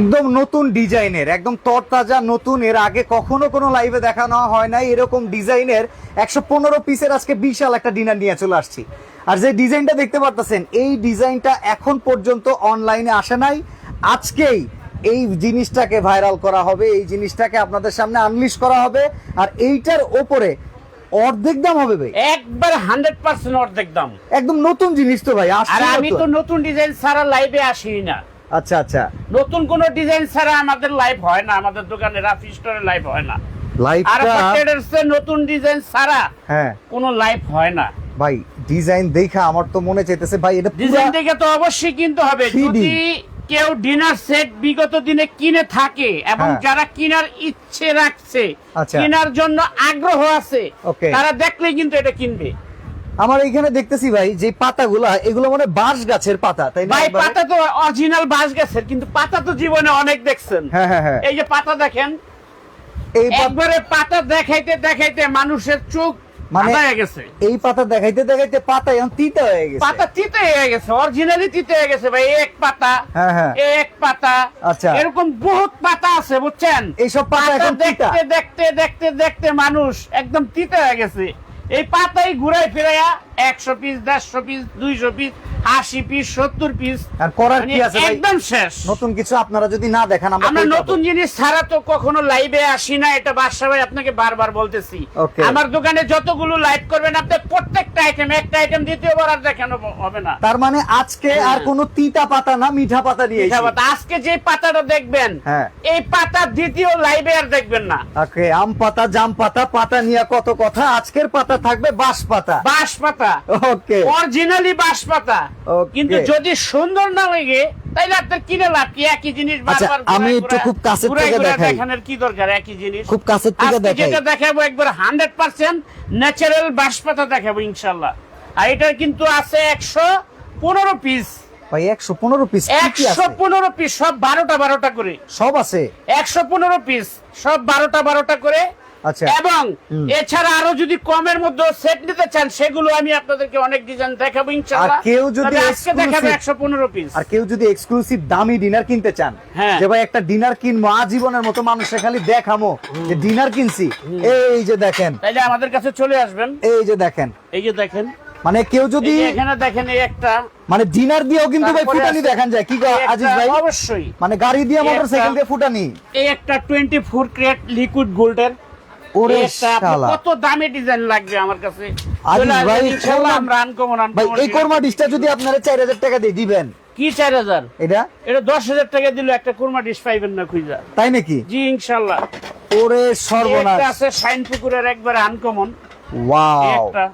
একদম নতুন ডিজাইনের একদম তরতাজা নতুন এর আগে কখনো কোনো লাইভে দেখানো হয় নাই এরকম ডিজাইনের একশো পনেরো পিসের আজকে বিশাল একটা ডিনার নিয়ে চলে আসছি। আর যে ডিজাইনটা দেখতে পারতেছেন এই ডিজাইনটা এখন পর্যন্ত অনলাইনে আসে নাই। আজকেই এই জিনিসটাকে ভাইরাল করা হবে এই জিনিসটাকে আপনাদের সামনে আনলিশ করা হবে। আর এইটার ওপরে অর্ধেক দাম হবে ভাই। একবার হান্ড্রেড পার্সেন্ট অর্ধেক দাম। একদম নতুন জিনিস তো ভাই আর আমি তো নতুন ডিজাইন ছাড়া লাইভে আসি না। আচ্ছা আচ্ছা। নতুন কোন ডিজাইন ছাড়া আমাদের লাইভ হয় না আমাদের দোকানে রাফি স্টোরে লাইভ হয় না। লাইভটা ট্রেডার্স নতুন ডিজাইন ছাড়া হ্যাঁ। কোনো লাইভ হয় না। ভাই ডিজাইন দেখা আমার তো মনে চাইতেছে ভাই এটা ডিজাইন দেখে তো অবশ্যই কিনতে হবে। যদি কেউ ডিনার সেট বিগত দিনে কিনে থাকে এবং হ্যাঁ। যারা কিনার ইচ্ছে রাখছে আচ্ছা। কেনার জন্য আগ্রহ আছে. তারা দেখলে কিন্তু এটা কিনবে। আমার এইখানে দেখতেছি ভাই যে পাতাগুলা এগুলো মানে বাঁশ গাছের পাতা তাই না ভাই পাতা তো অরিজিনাল বাস গেছে কিন্তু পাতা তো জীবনে অনেক দেখছেন। হ্যাঁ হ্যাঁ হ্যাঁ। এই যে পাতা দেখেন এই একবারে পাতা দেখাইতে দেখাইতে মানুষের চোখ মানে- গেছে। এই পাতা দেখাইতে দেখাইতে পাতা এখন তিতা হয়ে গেছে। পাতা তিতে হয়ে গেছে অরিজিনালি তিতে হয়ে গেছে ভাই এক পাতা হ্যাঁ, হ্যাঁ। এক পাতা। আচ্ছা। এরকম বহুত পাতা আছে বুঝছেন? এইসব পাতা পাতা এখন দেখতে দেখতে দেখতে দেখতে মানুষ একদম তিতে হয়ে গেছে। এই পাতাই ঘুরাই ফিরাইয়া একশো পিস দেড়শো পিস দুইশো পিস আশি পিস সত্তর পিস। আর করার মানে কি আছে ভাই? একদম শেষ। নতুন কিছু আপনারা যদি না দেখান আমরা আমরা নতুন জিনিস ছাড়া তো কখনো লাইভে আসি না এটা বাদশা ভাই আপনাকে বারবার বলতেছি। আমার দোকানে যতগুলো লাইভ করবেন আপনি প্রত্যেকটা আইটেম একটা আইটেম দ্বিতীয়বার আর দেখানো হবে না। তার মানে আজকে আর হ্যাঁ। কোনো তিতা পাতা না মিঠা পাতা দিয়ে মিঠা পাতা। আজকে যে পাতাটা দেখবেন হ্যাঁ। এই পাতা দ্বিতীয় লাইভে আর দেখবেন না। ওকে আম পাতা জাম পাতা পাতা নিয়ে কত কথা? আজকের পাতা থাকবে বাঁশ পাতা। বাঁশ পাতা। ওকে। অরিজিনালি বাঁশ পাতা. কিন্তু যদি সুন্দর না লাগে তাইলে আপনার কিনে লাভ কি? একই জিনিস আচ্ছা, বারবার আমি একটু খুব কাছের থেকে দেখাই। দেখানোর কি দরকার? একই জিনিস। খুব কাছের থেকে দেখাই। যেটা দেখাবো একবার হান্ড্রেড পার্সেন্ট ন্যাচারাল বাঁশ পাতা দেখাবো ইনশাল্লাহ আর এটা কিন্তু আছে একশো পনেরো পিস ভাই একশো পনেরো পিস কি কি একশো আছে পনেরো পিস সব বারোটা বারোটা করে। সব আছে? একশো পনেরো পিস সব বারোটা বারোটা করে। এবং এছাড়া আরও যদি কমের মধ্যে সেট নিতে চান সেগুলো আমি আপনাদেরকে অনেক ডিজাইন দেখাবো ইনশাল্লাহ আর কেউ যদি আজকে দেখাবো exclusive- একশো পনেরো পিস আর কেউ যদি এক্সক্লুসিভ দামি ডিনার কিনতে চান হ্যাঁ। যে ভাই একটা ডিনার কিনবো আজীবনের মতো মানুষে খালি দেখামো যে ডিনার কিনছি। এই যে দেখেন। তাইলে আমাদের কাছে চলে আসবেন। এই যে দেখেন। এই যে দেখেন। মানে কেউ যদি এখানে দেখেন এই একটা। মানে ডিনার দিয়েও কিন্তু ভাই ফুটানি দেখান যায়। কি আজিজ ভাই? অবশ্যই। মানে গাড়ি দিয়ে মোটরসাইকেল দিয়ে ফুটানি। এই একটা টোয়েন্টি ফোর ক্রেট লিকুইড গোল্ডের ওরে এই একটা শালা। কত দামি ডিজাইন লাগবে আমার কাছে? আজিজ ভাই, ইনশাল্লাহ কোরমা- আমরা আনকমন ভাই এই কোরমা ডিশটা যদি আপনারা চার হাজার টাকা দিয়ে দিবেন। কি চার হাজার? এটা? এটা দশ হাজার টাকা দিল একটা কোরমা ডিশ পাইবেন না খুঁজা। তাই নাকি? জি ইনশাল্লাহ। ওরে সর্বনাশ। একটা আছে শাইন পুকুরের আনকমন ওয়াও। একটা।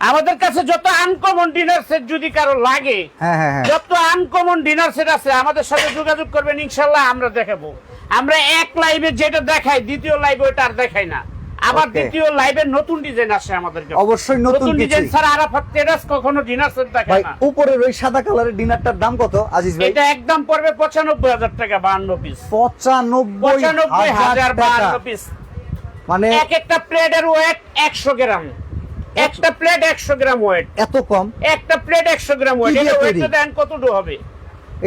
আমাদের কাছে যত আনকমন ডিনার সেট যদি কারও লাগে হ্যাঁ হ্যাঁ হ্যাঁ। যত আনকমন ডিনার সেট আছে আমাদের সাথে যোগাযোগ করবেন ইনশাল্লাহ আমরা দেখাবো। আমরা এক লাইভে যেটা দেখাই দ্বিতীয় লাইভে ওটা আর দেখাই না। আবার দ্বিতীয় লাইভে নতুন ডিজাইন আসে আমাদের। অবশ্যই নতুন ডিজাইন ছাড়া আরাফাত টেরাস কখনো ডিনার সেট দেখায় না। উপরের ওই সাদা কালারের ডিনারটার দাম কত আজিজ ভাই? এটা একদম পড়বে পঁচানব্বই হাজার টাকা বাহান্ন পিস পঁচানব্বই পঁচানব্বই হাজার হাজার টাকা। বাহান্ন পিস মানে এক একটা প্লেটের ওয়েট একশো গ্রাম। একটা প্লেট একশো গ্রাম ওয়েট এত কম? একটা প্লেট একশো গ্রাম ওয়েট এটা? ওয়েটটা দেন কতটুকু হবে?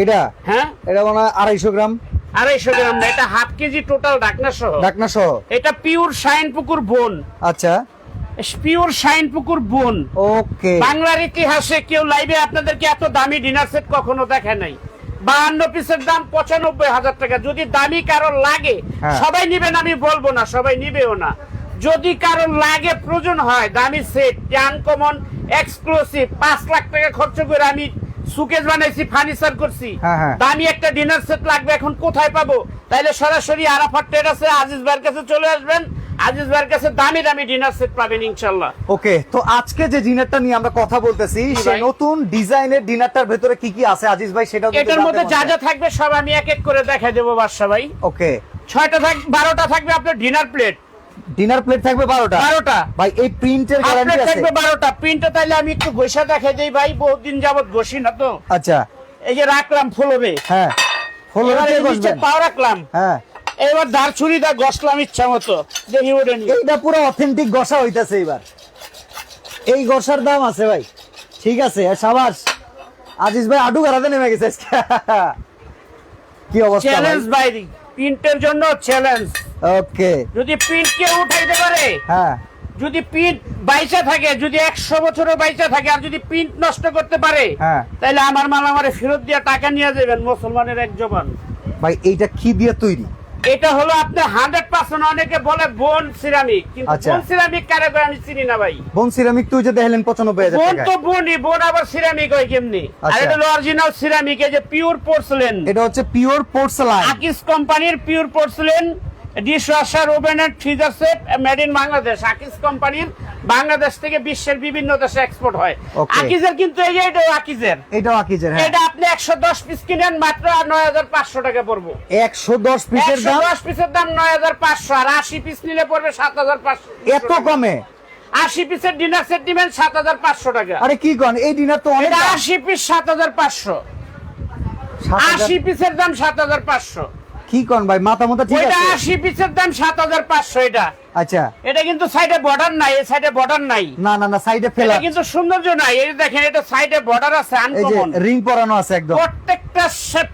এটা? হ্যাঁ? এটা মানে আড়াইশো গ্রাম। আড়াইশো গ্রাম না এটা হাফ কেজি টোটাল ঢাকনা সহ ডাকনা সহ এটা পিওর শাইন পুকুর বোন। আচ্ছা। পিওর শাইন পুকুর বোন। ওকে। বাংলার ইতিহাসে কেউ লাইভে আপনাদেরকে এত দামি ডিনার সেট কখনো দেখে নাই। বাহান্ন পিসের দাম পঁচানব্বই হাজার টাকা। যদি দামি কারও লাগে হ্যাঁ। সবাই নিবেন আমি বলব না সবাই নিবেও না। যদি কারও লাগে প্রয়োজন হয় দামি সেট আনকমন এক্সক্লুসিভ পাঁচ লাখ টাকা খরচ করে আমি সুকেজ বানাইছি ফার্নিচার করছি। হ্যাঁ, হ্যাঁ। দামি একটা ডিনার সেট লাগবে এখন কোথায় পাবো? তাইলে সরাসরি ট্রেড আছে আজিজ ভাইয়ের কাছে চলে আসবেন। আজিজ ভাইয়ের কাছে দামি দামি ডিনার সেট পাবেন ওকে তো আজকে যে ডিনারটা নিয়ে আমরা কথা বলতেছি সেই নতুন ডিজাইনের ডিনারটার ভেতরে কি কি আছে? আজিজ ভাই সেটাও এটার মধ্যে যা যা থাকবে সব আমি এক এক করে দেখাই দেবো বাদশা ভাই। ওকে। ছয়টা থাক বারোটা থাকবে আপনার ডিনার প্লেট ডিনার প্লেট থাকবে বারোটা। বারোটা। ভাই এই প্রিন্টের গ্যারান্টি আছে। থাকবে বারোটা। প্রিন্টটা তাইলে আমি একটু ঘষা দেখাই দিই ভাই বহুত দিন যাবত ঘষি না তো। আচ্ছা। এই যে রাখলাম ফ্লোরে হ্যাঁ। পাও রাখলাম। হ্যাঁ। এবার ছুরি দা ঘষলাম ইচ্ছা মতো। দেখি এইটা পুরো অথেন্টিক গসা হইতাছে এবার এই গসার দাম আছে ভাই। ঠিক আছে সাবাস। আজিজ ভাই আডু গাড়াতে নেমে গেছে কি অবস্থা চ্যালেঞ্জ বাইরি। প্রিন্টের জন্য চ্যালেঞ্জ ওকে যদি প্রিন্ট কেউ উঠাইতে পারে হ্যাঁ। যদি প্রিন্ট বাইচা থাকে যদি একশো বছরও বাইচা থাকে আর যদি প্রিন্ট নষ্ট করতে পারে হ্যাঁ। তাহলে আমার মাল আমারে ফেরত দিয়ে টাকা নিয়ে যাবেন মুসলমানের এক জবান। ভাই এইটা কি দিয়ে তৈরি? এটা হলো আপনার হান্ড্রেড পার্সেন্ট অনেকে বলে বোন সিরামিক কিন্তু আচ্ছা। বোন সিরামিক কারে করে আমি চিনি না ভাই। বোন সিরামিক তুই যে দেখলেন পঁচানব্বই হাজার বোন তো বোনই বোন আবার সিরামিক হয় কেমনি? আর আচ্ছা। এটা হলো অরিজিনাল সিরামিক এই যে পিওর পোর্সেলেন এটা হচ্ছে পিওর পোর্সেলাইন আকিস কোম্পানির pure porcelain dish washer oven and freezer set made in Bangladesh Akis কোম্পানির বাংলাদেশ থেকে বিশ্বের বিভিন্ন দেশে এক্সপোর্ট হয়। আকিজের কিন্তু এই এটাও আকিজের এটাও আকিজের এটা আপনি একশো দশ পিস কিনেন মাত্র নয় হাজার পাঁচশো টাকা পড়ব। একশো দশ পিসের দাম? দশ পিসের দাম নয় হাজার পাঁচশো আর আশি পিস নিলে পড়বে সাত হাজার পাঁচশো এত কমে? আশি পিসের ডিনার সেট দিবেন সাত হাজার পাঁচশো টাকা। আরে কি কন? এই ডিনার তো অনেক আশি পিস সাত হাজার পাঁচশো। আশি পিসের দাম সাত হাজার পাঁচশো। কি কন ভাই? মাথা মাথা ঠিক ওইটা আছে? আশি পিসের দাম সাত হাজার পাঁচশো এটা। আচ্ছা। এটা কিন্তু সাইডে বর্ডার নাই এই সাইডে বর্ডার নাই। না না না সাইডে ফেলা এটা কিন্তু সৌন্দর্য নাই। এই দেখেন এটা সাইডে বর্ডার আছে এই যে আনকমন রিং পরানো আছে একদম। প্রত্যেকটা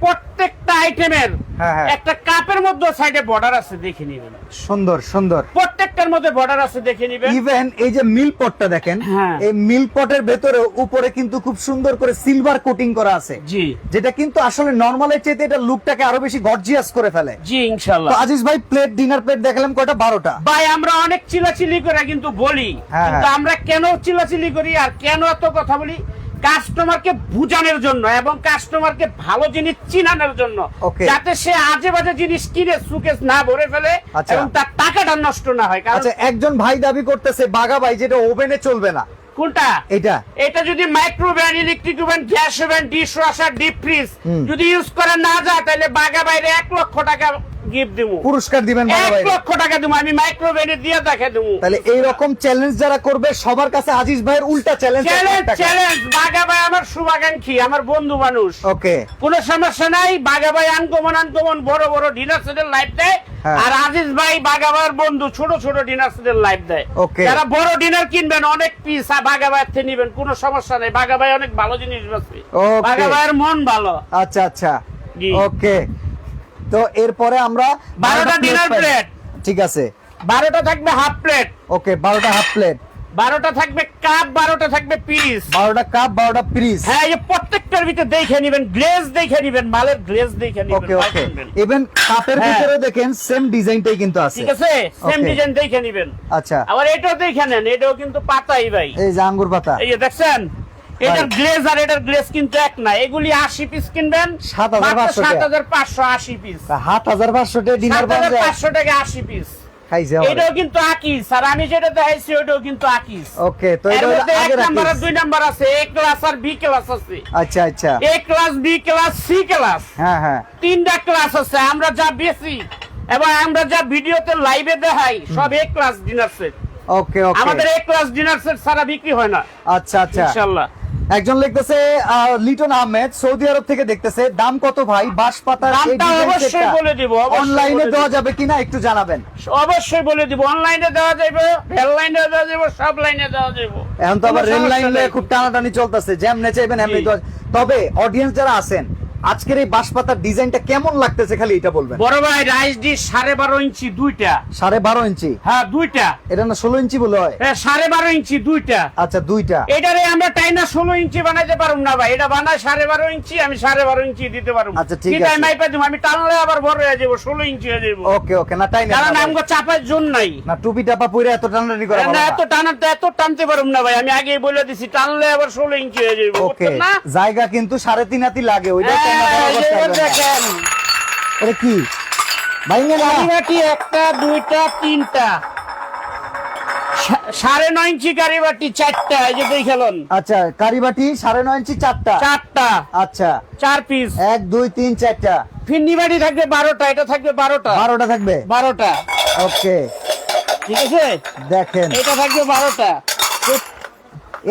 প্রত্যেকটা আইটেমের হ্যাঁ, হ্যাঁ। একটা কাপের মধ্যে সাইডে বর্ডার আছে দেখে নিবেন। সুন্দর সুন্দর। প্রত্যেকটার মধ্যে বর্ডার আছে দেখে নিবেন। ইভেন এই যে মিল পটটা দেখেন হ্যাঁ। এই মিল পটের ভেতরে উপরে কিন্তু খুব সুন্দর করে সিলভার কোটিং করা আছে। জি। যেটা কিন্তু আসলে নর্মালের চাইতে এটা লুকটাকে আরও বেশি গর্জিয়াস করে ফেলে। জি ইনশাল্লাহ তো আজিজ ভাই প্লেট ডিনার প্লেট দেখালাম কয়টা? বারোটা। ভাই আমরা অনেক চিলাচিলি করে কিন্তু বলি হ্যাঁ, কিন্তু হ্যাঁ। আমরা কেন চিলাচিলি করি আর কেন এত কথা বলি? কাস্টমারকে বুঝানোর জন্য এবং কাস্টমারকে ভালো জিনিস চিনানোর জন্য যাতে সে আজে বাজে জিনিস কিনে সুকেস না ভরে ফেলে আচ্ছা। এবং তার টাকাটা নষ্ট না হয়। কারণ আচ্ছা একজন ভাই দাবি করতেছে বাগা ভাই যেটা ওভেনে চলবে না। কোনটা? এটা। এটা যদি micro oven electric oven gas oven dish washer deep fridge যদি ইউজ করা না যায় তাহলে বাগা বাইরে এক লক্ষ টাকা গিফট দিব পুরস্কার দিবেন এক ভাই লক্ষ টাকা দিব আমি মাইক্রোওভেনে দিয়ে দেখে দেবো তাহলে এইরকম চ্যালেঞ্জ যারা করবে সবার কাছে আজিজ ভাইয়ের উল্টা চ্যালেঞ্জ চ্যালেঞ্জ চ্যালেঞ্জ বাগা ভাই আমার শুভাকাঙ্ক্ষী আমার বন্ধু মানুষ। ওকে কোনো সমস্যা নাই বাগা ভাই আনকমন আনকমন বড় বড় ডিনার সেটের লাইভ দেয়। হ্যাঁ। আর আজিজ ভাই বাগা বন্ধু ছোট ছোট ডিনার সেটের লাইভ দেয় যারা বড় ডিনার কিনবেন অনেক পিস বাগা ভাইয়ের থেকে নিবেন কোনো সমস্যা নেই। বাগা ভাই অনেক ভালো জিনিস আছে Okay. বাগা ভাইয়ের মন ভালো। আচ্ছা আচ্ছা। ওকে তো এরপরে আমরা বারোটা dinner পাই। plate। ঠিক আছে। বারোটা থাকবে হাফ প্লেট ওকে বারোটা হাফ প্লেট বারোটা থাকবে কাপ বারোটা থাকবে পিস বারোটা কাপ বারোটা পিস হ্যাঁ এই প্রত্যেকটার ভিতরে দেখে নিবেন গ্লেজ দেখে নিবেন মালের গ্লেজ দেখে নিবেন ওকে ওকে। ইভেন কাপের। ভিতরে দেখেন সেম ডিজাইনটাই কিন্তু আছে। ঠিক আছে? সেম ডিজাইন দেখে নিবেন। আচ্ছা। আবার এটাও দেখে নেন এটাও কিন্তু পাতাই ভাই। এই যে আঙ্গুর পাতা। এই যে দেখছেন? এটার গ্লেজ আর এটার গ্লেজ কিন্তু এক না। এগুলি আশি পিস কিনবেন 7,500 সাত হাজার পাঁচশো পিস হাত হাজার পাঁচশো টাকা ডিনার টাকা আশি পিস এটাও কিন্তু আকিস। আর আমি যেটা দেখাইছি ওটাও কিন্তু আকিস। ওকে তো এটা এক নাম্বার আর দুই নাম্বার আছে। এ ক্লাস আর বি ক্লাস আছে। আচ্ছা আচ্ছা। A class B class C class হ্যাঁ হ্যাঁ। তিনটা ক্লাস আছে। আমরা যা বেশি এবং আমরা যা ভিডিওতে লাইভে দেখাই সব A class dinner set okay okay. আমাদের এ ক্লাস ডিনার সেট সারা বিক্রি হয় না। আচ্ছা আচ্ছা। ইনশাআল্লাহ একজন লিখতেছে লিটন আহমেদ সৌদি আরব থেকে দেখতেছে দাম কত ভাই? বাঁশ অবশ্যই বলে দিব, অনলাইনে দেওয়া যাবে কিনা একটু জানাবেন। অবশ্যই বলে দিব অনলাইনে দেওয়া যাবে রেল লাইনে দেওয়া যাবে সব লাইনে দেওয়া যাবে এখন তো আবার রেল লাইনে খুব টানাটানি চলতেছে যেমনে চাইবেন এমনি তবে অডিয়েন্স যারা আছেন আজকের এই বাঁশ পাতার ডিজাইনটা কেমন লাগতেছে খালি এটা বলবেন? বড় ভাই রাইস ডিশ সাড়ে বারো ইঞ্চি দুইটা। সাড়ে বারো ইঞ্চি? হ্যাঁ দুইটা। এটা না ষোলো ইঞ্চি বলে হয়? হ্যাঁ, সাড়ে বারো ইঞ্চি দুইটা। আচ্ছা দুইটা। এটারে আমরা টাইনা ষোলো ইঞ্চি বানাইতে পারুম না ভাই। এটা বানায় সাড়ে বারো ইঞ্চি আমি সাড়ে বারো ইঞ্চি দিতে পারব আচ্ছা, ঠিক আছে। আমি মাইপা দিব আমি টানলে আবার বড় হয়ে যাব ষোলো ইঞ্চি হয়ে যাব ওকে ওকে না তাই না কারণ আমগো চাপার জোন নাই। না টুপি টাপা পরে এত টানাটানি করা না এত টানাতে এত টানতে পারুম না ভাই। আমি আগেই বলে দিছি টানলে আবার ষোলো ইঞ্চি হয়ে যাব ওকে না? জায়গা কিন্তু সাড়ে তিন হাতি লাগে ওইটা হ্যাঁ, এটা কি? না? কারিবাটি একটা দুইটা তিনটা। সাড়ে নয় ইঞ্চি কারিবাটি চারটা এই যে দেখেলেন আচ্ছা কারিবাটি সাড়ে নয় ইঞ্চি চারটা? চারটা। আচ্ছা। চার পিস এক দুই তিন চারটা। ফিন্নি বাড়ি থাকবে বারোটা এটা থাকবে বারোটা। বারোটা থাকবে? বারোটা। ওকে। ঠিক আছে? দেখেন। এটা থাকবে বারোটা।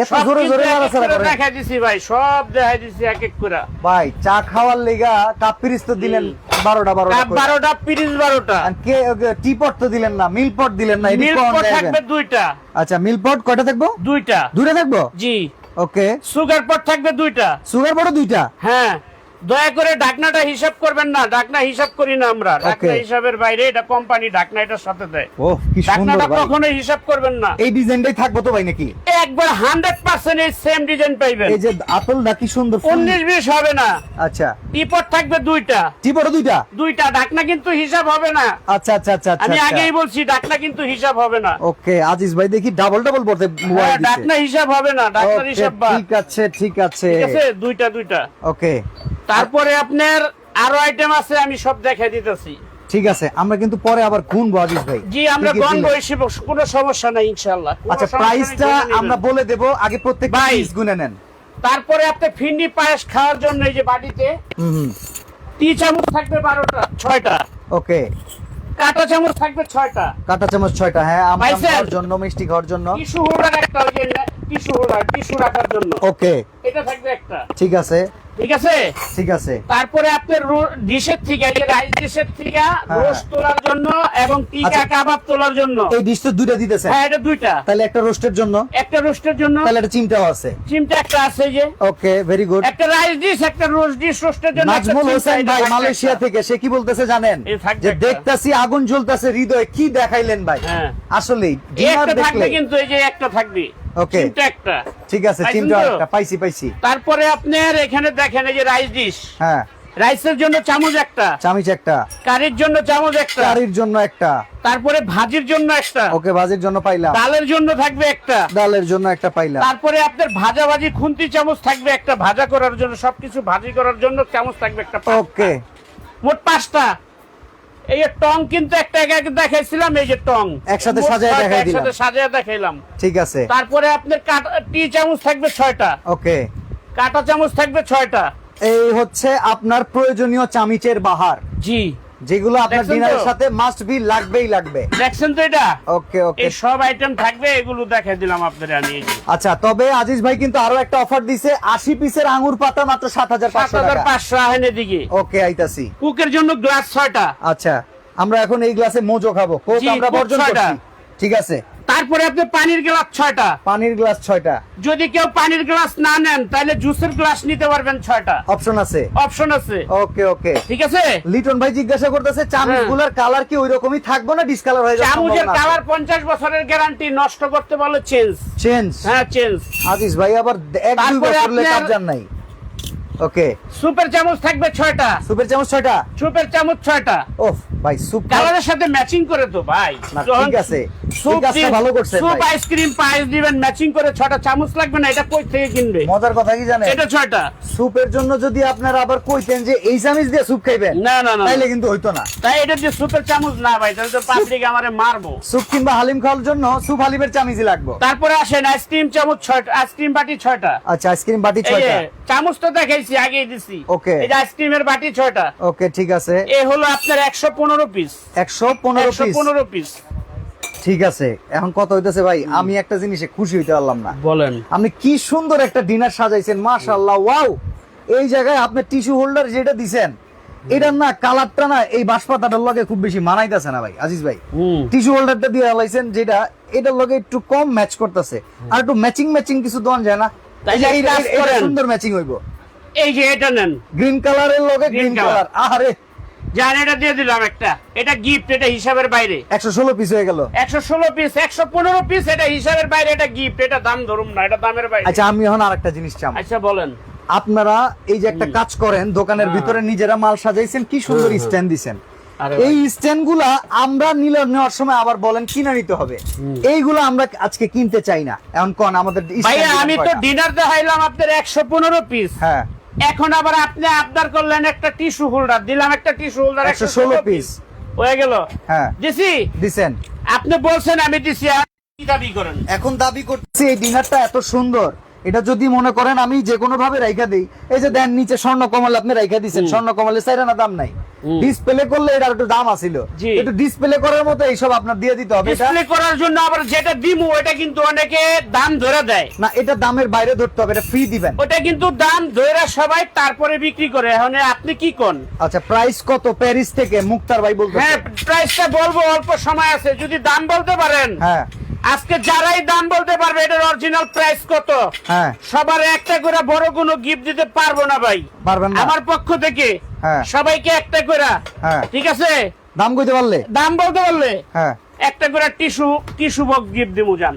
এত জোরে জোরে এক এক নাড়াচাড়া করে করেন। দিছি ভাই সব দেখাই দিছি এক এক করে। ভাই চা খাওয়ার লেগা কাপ পিরিচ তো দিলেন বারোটা বারোটা কাপ বারোটা পিরিস বারোটা। আর কে টি তো দিলেন না মিল পট দিলেন না এটি পট থাকবে দুইটা। আচ্ছা মিল পট কয়টা থাকব? দুইটা। দুইটা থাকব? জি। ওকে সুগার পট থাকবে দুইটা। সুগার পটও দুইটা? হ্যাঁ। দয়া করে ডাকনাটা হিসাব করবেন না ডাকনা হিসাব করি না আমরা। Okay. হিসাবের বাইরে এটা কোম্পানি ডাকনা এটার সাথে দেয়। ডাকনাটা কখনো হিসাব করবেন না। এই ডিজাইনটাই থাকব তো ভাই নাকি? একবার হান্ড্রেড পার্সেন্ট এই সেম ডিজাইন পাইবেন। এই যে আপেল না কি সুন্দর উনিশ বিশ হবে না। আচ্ছা। টিপট থাকবে দুইটা। টিপটো দুইটা? দুইটা কিন্তু হিসাব হবে না। আচ্ছা আচ্ছা আচ্ছা আচ্ছা আমি আচ্ছা। আগেই বলছি ডাকনা কিন্তু হিসাব হবে না। ওকে আজিজ ভাই দেখি ডাবল ডাবল মোবাইল দিছে। ডাকনা হিসাব হবে না ডাকনার হিসাব ঠিক আছে ঠিক আছে। ঠিক আছে দুইটা দুইটা। ওকে। তারপরে আপনার আরও আইটেম আছে আমি সব দেখাই দিতেছি। ঠিক আছে আমরা কিন্তু পরে আবার গুনবো আজিজ ভাই। জি আমরা কি কি গন কোনো সমস্যা নাই ইনশাআল্লাহ। আচ্ছা প্রাইসটা আমরা বলে দেব আগে প্রত্যেক পিস গুনে নেন। তারপরে আপনি ফিন্ডি পায়েস খাওয়ার জন্য এই যে বাড়িতে হুম টি চামচ থাকবে বারোটা ছয়টা। ওকে। কাঁটা চামচ থাকবে ছয়টা। কাঁটা চামচ ছয়টা হ্যাঁ আম পাইছেন? খাওয়ার জন্য মিষ্টি খাওয়ার জন্য। হোল্ডার একটা ওই যে টিস্যু হোল্ডার টিস্যু রাখার জন্য। ওকে। এটা থাকবে একটা। ঠিক আছে। ঠিক আছে? ঠিক আছে। তারপরে আপনার ডিশের থেকে রাইস ডিশের থেকে রোস্ট তোলার জন্য এবং টিকা। কাবাব তোলার জন্য। এই ডিশ তো দুইটা দিতেছে। হ্যাঁ এটা দুইটা। তাহলে একটা রোস্টের জন্য? একটা রোস্টের জন্য। তাহলে একটা চিমটাও আছে। চিমটা একটা আছে যে। ওকে ভেরি গুড একটা রাইস ডিশ একটা রোস্ট ডিশ রোস্টের জন্য নাজমুল হোসেন ভাই মালয়েশিয়া থেকে সে কি বলতেছে জানেন? যে দেখতাছি আগুন জ্বলতেছে হৃদয়ে কি দেখাইলেন ভাই? হ্যাঁ। আসলেই একটা থাকবে কিন্তু এই যে একটা থাকবে। Okay. চিমটা একটা। ঠিক আছে চিমটা একটা পাইছি পাইছি। তারপরে আপনার এখানে দেখেন এই যে রাইস ডিশ। হ্যাঁ। রাইসের জন্য চামচ একটা। চামিচ একটা। কারির জন্য চামচ একটা। কারির জন্য একটা। তারপরে ভাজির জন্য একটা। ওকে ভাজির জন্য পাইলাম। ডালের জন্য থাকবে একটা। ডালের জন্য একটা পাইলাম। তারপরে আপনার ভাজা ভাজি খুন্তি চামচ থাকবে একটা। ভাজা করার জন্য সবকিছু ভাজি করার জন্য চামচ থাকবে একটা। ওকে মোট পাঁচটা। এই যে টং কিন্তু একটা এক একে দেখাইছিলাম এই যে টং। একসাথে সাজায় দেখাই দিলাম। একসাথে সাজায় দেখাইলাম। ঠিক আছে। তারপরে আপনার কাটা টি চামচ থাকবে 6টা ওকে। কাটা চামচ থাকবে 6টা এই হচ্ছে আপনার প্রয়োজনীয় চামিচের বাহার। জি। যেগুলো আপনার ডিনারের সাথে মাস্ট বি লাগবেই লাগবে। দেখছেন তো এটা? ওকে ওকে এই সব আইটেম থাকবে এগুলো দেখাই দিলাম আপনাদের আমি আচ্ছা তবে আজিজ ভাই কিন্তু আরও একটা অফার দিছে আশি পিসের আঙ্গুর পাতা মাত্র সাত হাজার সাত পাঁচশো হাজার টাকা পাঁচশো আহেন এদিকে। ওকে আইতাছি। কুকের জন্য গ্লাস ছয়টা। আচ্ছা আমরা এখন এই গ্লাসে মোজো খাব। কোক আমরা বর্জন করছি। ঠিক আছে। তারপরে আপনি পানির গ্লাস ছয়টা। পানির গ্লাস ছয়টা। যদি কেউ পানির গ্লাস না নেন তাহলে জুসের গ্লাস নিতে পারবেন ছয়টা। অপশন আছে। অপশন আছে। ওকে ওকে ঠিক আছে? লিটন ভাই জিজ্ঞাসা করতেছে চামচ হ্যাঁ। গুলার কালার কি ওই রকমই থাকব না ডিসকালার হয়ে যাবে? চামচের কালার পঞ্চাশ বছরের গ্যারান্টি নষ্ট করতে বলে চেঞ্জ চেঞ্জ হ্যাঁ চেঞ্জ আজিজ ভাই আবার এক দুই বছর লে আপনার- কাবজান নাই। ওকে সুপের চামচ থাকবে ছয়টা। সুপের চামচ ছয়টা? সুপের চামচ ভাই সুপ কালারের সাথে ম্যাচিং করে তো ভাই। ঠিক আছে। স্যুপ এই কাজটা দিয়ে- ভালো করছেন স্যুপ আইসক্রিম পায়েস দিবেন ম্যাচিং করে ছটা চামচ লাগবে না এটা কই থেকে কিনবে? মজার কথা কি জানেন? এটা ছয়টা। সুপের জন্য যদি আপনারা আবার কইতেন যে এই চামচ দিয়ে স্যুপ খাইবেন না না না তাইলে কিন্তু হইতো না। তাই এটা যে সুপের চামচ না ভাই তাহলে তো পাবলিক আমারে মারবো। স্যুপ কিংবা হালিম খাওয়ার জন্য হালিমের চামিচই লাগবে। তারপরে আসেন আইসক্রিম চামচ ছয়টা আইসক্রিম বাটি ছয়টা। আচ্ছা আইসক্রিম বাটি চামচ তো দেখাইছি আগেই দিছি। Okay. এই যে আইসক্রিমের বাটি ছয়টা। ওকে ঠিক আছে। এ হলো আপনার একশো পনেরো পিস একশো পনেরো একশো পিস পনেরো পিস ঠিক আছে। এখন কত হইতেছে ভাই আমি একটা জিনিসে খুশি হইতে পারলাম না। বলেন। আপনি কি সুন্দর একটা ডিনার সাজাইছেন মাশাআল্লাহ ওয়াও! এই জায়গায় আপনি টিস্যু হোল্ডার যেটা দিছেন এটার না কালারটা না এই বাঁশপাতাটার লগে খুব বেশি মানাইতেছে না ভাই আজিজ ভাই। টিস্যু হোল্ডারটা দিয়ে লাইছেন যেটা এটার লগে একটু কম ম্যাচ করতেছে। আর একটু ম্যাচিং ম্যাচিং কিছু দেওয়া যায় না। সুন্দর ম্যাচিং হইব। এই যে এটা নেন। গ্রিন কালারের লগে গ্রিন কালার আরে জান এটা দিয়ে দিলাম একটা। এটা গিফট এটা হিসাবের বাইরে। একশো ষোলো পিস হয়ে গেল। একশো ষোলো পিস একশো পনেরো পিস এটা হিসাবের বাইরে এটা গিফট এটা দাম ধরুম না এটা দামের বাইরে। আচ্ছা আমি এখন আরেকটা জিনিস চাম। আচ্ছা বলেন। আপনারা এই যে একটা কাজ করেন দোকানের হ্যাঁ। ভিতরে নিজেরা মাল সাজাইছেন কি সুন্দর স্ট্যান্ড দিছেন। এই স্ট্যান্ডগুলা আমরা নিলে নেওয়ার সময় আবার বলেন কিনে নিতে হবে। এইগুলো আমরা আজকে কিনতে চাই না। এখন কোন আমাদের আমি তো ডিনার দেখাইলাম আপনার একশো পনেরো পিস হ্যাঁ। এখন আবার আপনি আবদার করলেন একটা টিস্যু হোল্ডার দিলাম একটা টিস্যু হোল্ডার একশো ষোলো পিস হয়ে গেল? হ্যাঁ। দিছি? দিছেন। আপনি বলছেন আমি দিছি দাবি করেন। এখন দাবি করছি এই ডিনারটা এত সুন্দর। এটা যদি মনে করেন আমি যে কোনো ভাবে রাইখা দিই এই যে দেন নিচে স্বর্ণ কমল আপনি রাইখা দিচ্ছেন স্বর্ণ কমলে চাইরা না দাম নাই। ডিসপ্লে করলে এটার একটু দাম আছিল। একটু ডিসপ্লে করার মতো এইসব আপনার দিয়ে দিতে হবে এটা ডিসপ্লে করার জন্য আবার যেটা দিমু ওটা কিন্তু অনেকে দাম ধরে দেয়। না এটা দামের বাইরে ধরতে হবে এটা ফ্রি দিবেন। ওটা কিন্তু দাম ধরে সবাই তারপরে বিক্রি করে। এখন আপনি কি কোন? আচ্ছা প্রাইস কত প্যারিস থেকে? মুক্তার ভাই বলতে হ্যাঁ প্রাইসটা বলব অল্প সময় আছে। যদি দাম বলতে পারেন। হ্যাঁ। আজকে যারাই দাম বলতে পারবে এটার অরিজিনাল প্রাইস কত? হ্যাঁ। সবার একটা করে বড় কোনো গিফট দিতে পারব না ভাই। পারবেন না। আমার পক্ষ থেকে হ্যাঁ। সবাইকে একটা করে। হ্যাঁ। ঠিক আছে? দাম কইতে পারলে? দাম বলতে পারলে? হ্যাঁ। একটা করে টিস্যু টিস্যু বক্স গিফট দিমু জান।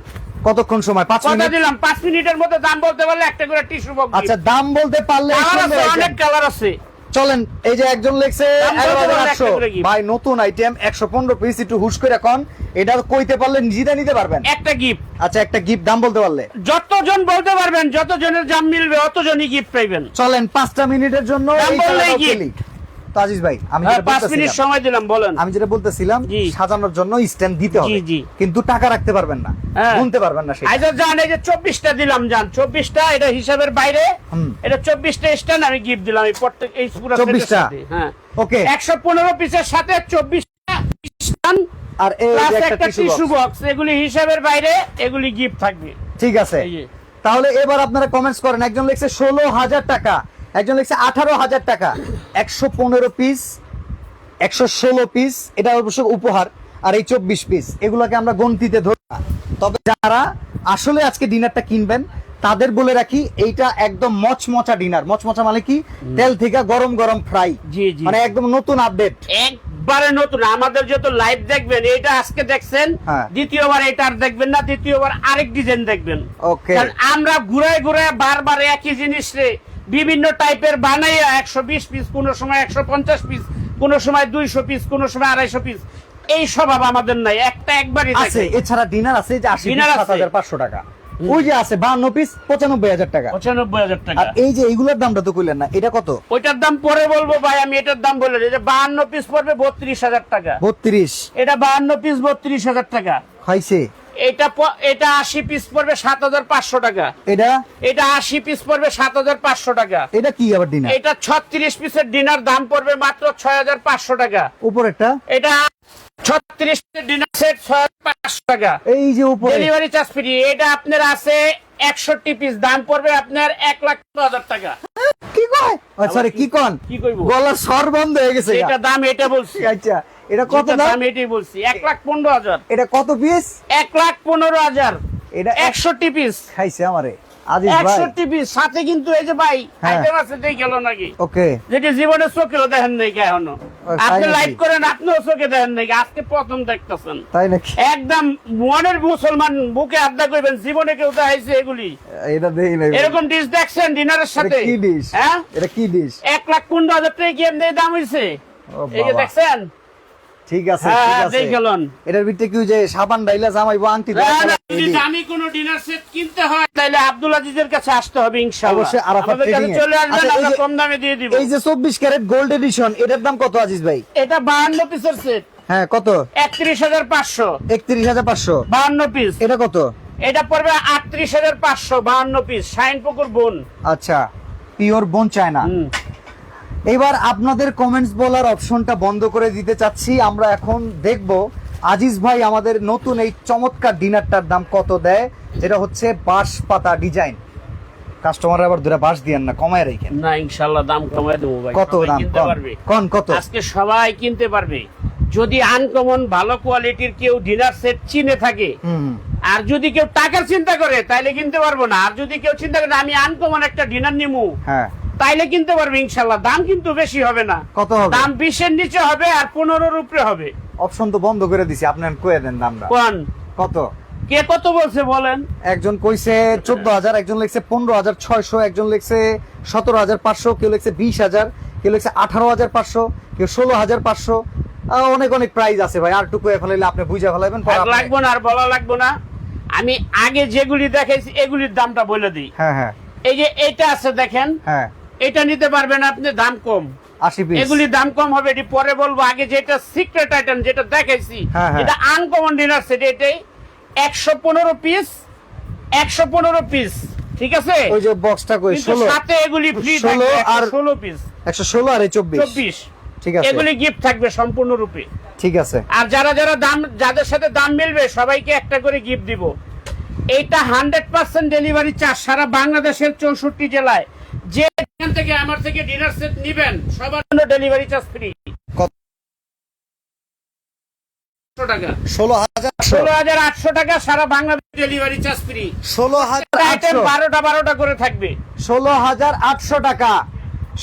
কতক্ষণ সময়? পাঁচ মিনিট? দিলাম পাঁচ মিনিটের মধ্যে দাম বলতে পারলে একটা করে টিস্যু বক্স আচ্ছা দাম বলতে পারলে। অনেক কালার আছে। চলেন এই যে একজন লেখছে। ভাই নতুন আইটেম একশো পনেরো পিস একটু হুশ করে এখন এটা কইতে পারলে নিজেরা নিতে পারবেন। একটা গিফট আচ্ছা একটা গিফট দাম বলতে পারলে। যতজন বলতে পারবেন যতজনের দাম মিলবে অতজনই গিফট পাইবেন। চলেন পাঁচটা মিনিটের জন্য দাম বললেই gift। তো আজিজ ভাই আমি হ্যাঁ, যেটা মিনিট সময় দিলাম বলেন। আমি যেটা বলতেছিলাম সাজানোর জন্য স্ট্যান্ড দিতে হবে। কিন্তু টাকা রাখতে পারবেন না। হ্যাঁ। গুনতে পারবেন না সেটা। আচ্ছা জান এই যে চব্বিশটা দিলাম জান চব্বিশটা এটা হিসাবের বাইরে। এটা চব্বিশটা স্ট্যান্ড আমি গিফট দিলাম এই প্রত্যেক এই পুরো 24টা? হ্যাঁ। ওকে একশো পনেরো পিসের সাথে চব্বিশটা স্ট্যান্ড আর এই একটা একটা টিস্যু টিস্যু বক্স এগুলি হিসাবের বাইরে এগুলি গিফট থাকবে। ঠিক আছে। তাহলে এবার আপনারা কমেন্টস করেন একজন লিখছে ষোলো হাজার টাকা একজন লিখছে আঠারো হাজার টাকা একশো পনেরো পিস একশো ষোলো পিস এটা অবশ্য উপহার আর এই চব্বিশ পিস এগুলোকে আমরা গন্তিতে ধরি তবে যারা আসলে আজকে ডিনারটা কিনবেন তাদের বলে রাখি এইটা একদম মচমচা ডিনার মচমচা মানে কি? তেল থেকে গরম গরম ফ্রাই। মানে একদম নতুন আপডেট একবারে নতুন। আমাদের যত লাইভ দেখবেন এটা আজকে দেখছেন হ্যাঁ। দ্বিতীয়বার এটা আর দেখবেন না দ্বিতীয়বার আরেক ডিজাইন দেখবেন। কারণ আমরা ঘুরায় ঘুরায় বারবার একই জিনিস রে বিভিন্ন টাইপের বানাইয়া একশো বিশ পিস কোন সময় একশো পঞ্চাশ পিস কোন সময় দুইশো পিস কোন সময় আড়াইশো পিস এই স্বভাব আমাদের নাই একটা একবারই আছে এছাড়া ডিনার আছে যে আশি। হাজার পাঁচশো টাকা। ওই যে আছে বান্ন পিস পঁচানব্বই হাজার টাকা। পঁচানব্বই হাজার টাকা। আর এই যে এইগুলোর দামটা তো কইলেন না এটা কত? ওইটার দাম পরে বলব ভাই আমি এটার দাম বলে দিই। যে বাহান্ন পিস পড়বে বত্রিশ হাজার টাকা। বত্রিশ। এটা বাহান্ন পিস বত্রিশ হাজার টাকা। হয়েছে এটা এটা আশি পিস পড়বে সাত হাজার পাঁচশো টাকা। এটা? এটা আশি পিস পড়বে সাত হাজার পাঁচশো টাকা। এটা কি আবার ডিনার এটা ছত্রিশ পিসের ডিনার দাম পড়বে মাত্র ছয় হাজার পাঁচশো টাকা। উপরেরটা? এটা ছত্রিশ ডিনার সেট ছয় পাঁচশো টাকা। এই যে উপরে। ডেলিভারি চার্জ ফ্রি এটা আপনার আছে একষট্টি পিস দাম পড়বে আপনার এক লাখ হাজার টাকা। কি কয়? সরি কি কন? কি কইবো? গলার স্বর বন্ধ হয়ে গেছে। এটা দাম এটা বলছি। আচ্ছা। এটা কত দাম? দাম এটাই বলছি এক লাখ পনেরো হাজার। এটা কত পিস এক লাখ পনেরো হাজার এটা এক- একষট্টি পিস খাইছে আমারে। আজিজ ভাই। একষট্টি পিস সাথে কিন্তু এই যে ভাই হ্যাঁ। আইটেম আছে দেই গেল নাকি? ওকে। যেটি জীবনে চোখেও দেখেন নাই এখনও। আপনি লাইভ করেন আপনিও চোখে দেখেন নাই আজকে প্রথম দেখতেছেন। তাই নাকি? একদম মনের মুসলমান বুকে আড্ডা করবেন জীবনে কেউ দেখাইছে এগুলি। এটা দেই নাই এরকম ডিশ দেখছেন ডিনারের সাথে? কি ডিশ হ্যাঁ? এটা কি ডিশ এক লাখ পনেরো হাজার টাকা কি এমনি দাম হয়েছে এই দেখছেন? ঠিক আছে হ্যাঁ, ঠিক হ্যাঁ। এটার ভিতরে কি যে সাবান ডাইলা জামাইবো আংটি। দামি কোনো ডিনার সেট কিনতে হয় তাহলে আব্দুল আজিজের কাছে আসতে হবে ইনশাআল্লাহ। অবশ্যই আরাফাত এ। চলে আসবেন আচ্ছা, আমরা কম দামে দিয়ে দিব। এই যে চব্বিশ ক্যারেট গোল্ড এডিশন এটার দাম কত আজিজ ভাই? এটা বাহান্ন পিসের সেট হ্যাঁ কত? একত্রিশ হাজার পাঁচশো। একত্রিশ হাজার পাঁচশো। বাহান্ন পিস এটা কত? এটা পড়বে আটত্রিশ হাজার পাঁচশো বাহান্ন পিস শাইন পুকুর বোন। আচ্ছা পিওর বোন চায়না হুম। এবার আপনাদের কমেন্টস বলার অপশনটা বন্ধ করে দিতে চাচ্ছি। আমরা এখন দেখব আজিজ ভাই আমাদের নতুন এই চমৎকার ডিনারটার দাম কত দেয়? যেটা হচ্ছে বাঁশ পাতা ডিজাইন কাস্টমার আবার দুটা দিয়েন না কমায় রেখেন। না দাম কমায় দেবো ভাই। কত দাম? কন কত? আজকে সবাই কিনতে পারবে। যদি আনকমন ভালো কোয়ালিটির কেউ ডিনার সেট চিনে থাকে। আর যদি কেউ টাকার চিন্তা করে তাইলে কিনতে পারব না। আর যদি কেউ চিন্তা করে আমি আনকমন একটা ডিনার নিমু। হ্যাঁ। তাইলে কিনতে পারবে ইনশাল্লাহ। দাম কিন্তু বেশি হবে না। কত হবে? দাম বিশের নিচে হবে আর পনেরোর উপরে হবে। অপশন তো বন্ধ করে দিছি আপনার কয়ে দেন দামটা। কোন কত? কে কত বলছে বলেন? একজন কইছে চোদ্দ হাজার একজন লিখছে পনেরো হাজার ছয়শো একজন লিখছে সতেরো হাজার পাঁচশো কেউ লিখছে বিশ হাজার কেউ লিখছে আঠারো হাজার পাঁচশো কেউ ষোলো হাজার পাঁচশো। অনেক অনেক প্রাইস আছে ভাই আর টুকু ফেলাইলে আপনি বুঝে ফেলাইবেন আর লাগবো না আর বলা লাগবো না। আমি আগে যেগুলি দেখাইছি এগুলির দামটা বলে দিই। হ্যাঁ হ্যাঁ। এই যে এটা আছে দেখেন। হ্যাঁ। এটা নিতে পারবেন আপনি দাম কম। এগুলি দাম কম হবে এটি পরে বলব আগে যেটা সিক্রেট আইটেম যেটা দেখাইছি হ্যাঁ, হ্যাঁ। এটা আনকমন ডিনার সেট এটাই একশো পনেরো পিস একশো পনেরো পিস ঠিক আছে? ওই যে বক্সটা কই সাথে এগুলি ফ্রি 16 থাকবে আর আর ষোলো পিস একশো ষোলো আর এই চব্বিশ। চব্বিশ। ঠিক আছে। এগুলি গিফট থাকবে সম্পূর্ণরূপে ঠিক আছে। আর যারা যারা দাম যাদের সাথে দাম মিলবে সবাইকে একটা করে গিফট দিব। এইটা হান্ড্রেড পার্সেন্ট ডেলিভারি চার্জ সারা বাংলাদেশের চৌষট্টি জেলায়। যে এখান থেকে আমার থেকে ডিনার সেট নিবেন। সবার জন্য ডেলিভারি চার্জ ফ্রি? টাকা। ষোলো হাজার ষোলো হাজার আটশো টাকা সারা বাংলাদেশ ডেলিভারি চার্জ ফ্রি ষোলো হাজার আইটেম বারোটা বারোটা করে থাকবে। ষোলো হাজার আটশো টাকা।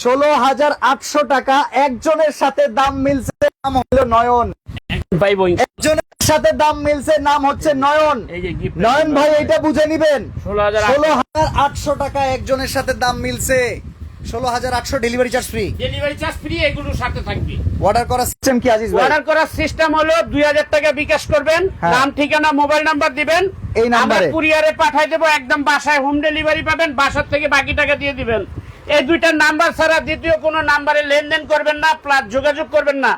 ষোলো হাজার আটশো টাকা একজনের সাথে দাম মিলছে নাম হলো নয়ন। ভাই একজনের সাথে দাম মিলছে নাম হচ্ছে নয়ন। নয়ন ভাই এটা বুঝে নিবেন। 16,800 ষোলো হাজার আটশো টাকা একজনের সাথে দাম মিলছে। ষোলো হাজার আটশো delivery charge free delivery charge free এগুলোর সাথে থাকবে। অর্ডার করার সিস্টেম কি আজিজ ভাই? অর্ডার করার সিস্টেম হলো দুই হাজার টাকা বিকাশ করবেন হ্যাঁ। নাম ঠিকানা মোবাইল নাম্বার দিবেন। এই নাম্বারে? আমরা কুরিয়ারে পাঠাই দেবো একদম বাসায় হোম ডেলিভারি পাবেন বাসার থেকে বাকি টাকা দিয়ে দিবেন। এই দুইটা নাম্বার ছাড়া দ্বিতীয় কোনো নাম্বারে লেনদেন করবেন না প্লাস যোগাযোগ করবেন না।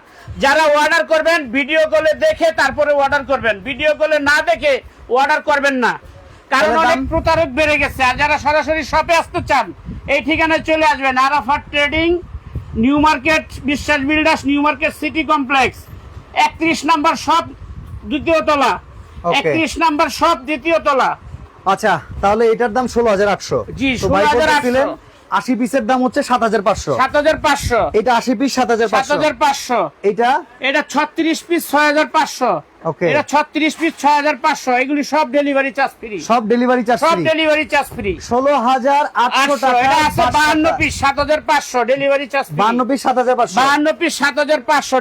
যারা অর্ডার করবেন ভিডিও কলে দেখে তারপরে অর্ডার করবেন। ভিডিও কলে না দেখে অর্ডার করবেন না। কারণ অনেক প্রতারক বেড়ে গেছে আর যারা সরাসরি শপে আসতে চান এই ঠিকানায় চলে আসবেন। Arafat trading new market Biswas builders new market city complex একত্রিশ নাম্বার শপ দ্বিতীয় তলা। একত্রিশ নাম্বার শপ দ্বিতীয় তলা। আচ্ছা তাহলে এটার দাম ষোলো হাজার আটশো। জি, ভাই 16,800 বলতেছিলেন, আশি পিসের দাম হচ্ছে সাত হাজার পাঁচশো। সাত হাজার পাঁচশো। এটা আশি পিস হাজার সাত হাজার পাঁচশো। এটা? এটা ছত্রিশ পিস ছয় হাজার পাঁচশো। এটা পিস এগুলি সব ডেলিভারি চার্জ ফ্রি সব ডেলিভারি চার্জ সব ডেলিভারি চার্জ ফ্রি টাকা এটা আছে। Piece delivery charge piece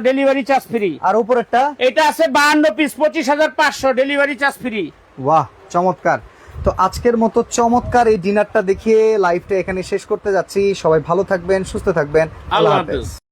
delivery charge free আর উপরেরটা? এটা আছে বাহান্ন পিস পঁচিশ হাজার পাঁচশো ডেলিভারি চার্জ ফ্রি বাহ চমৎকার। তো আজকের মতো চমৎকার এই ডিনারটা দেখিয়ে লাইভটা এখানে শেষ করতে যাচ্ছি। সবাই ভালো থাকবেন সুস্থ থাকবেন। আল্লাহ হাফেজ।